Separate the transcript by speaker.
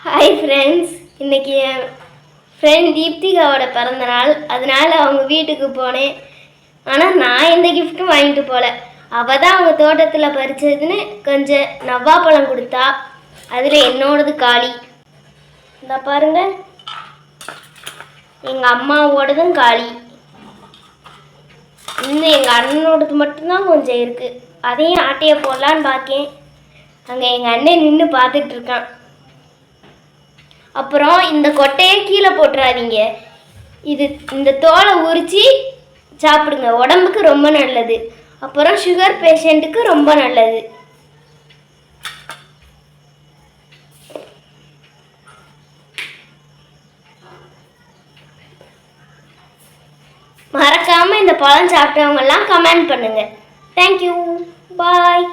Speaker 1: Hi friends இன்னைக்கு என் friend தீப்திகாவோட பிறந்த நாள். அதனால அவங்க வீட்டுக்கு போனேன். ஆனால் நான் எந்த கிஃப்ட்டும் வாங்கிட்டு போகல அவள் தான் அவங்க தோட்டத்தில் பறிச்சதுன்னு கொஞ்சம் நவ்வாப்பழம் கொடுத்தா. அதில் என்னோடது காளி. இந்த பாருங்க. எங்கள் அம்மாவோடதும் காளி. இன்னும் எங்கள் அண்ணனோடது மட்டும்தான் கொஞ்சம் இருக்குது அதையும் ஆட்டையை போடலான்னு பார்க்கேன் அங்கே எங்கள் அண்ணன் நின்று பார்த்துட்டு இருக்கான் அப்புறம் இந்த கொட்டையை கீழே போட்டுறாதீங்க. இது இந்த தோலை உரித்து சாப்பிடுங்க. உடம்புக்கு ரொம்ப நல்லது. அப்புறம் சுகர் பேஷண்ட்டுக்கு ரொம்ப நல்லது. மறக்காமல் இந்த பழம் சாப்பிட்டவங்கெல்லாம் கமெண்ட் பண்ணுங்கள் தேங்க்யூ பாய்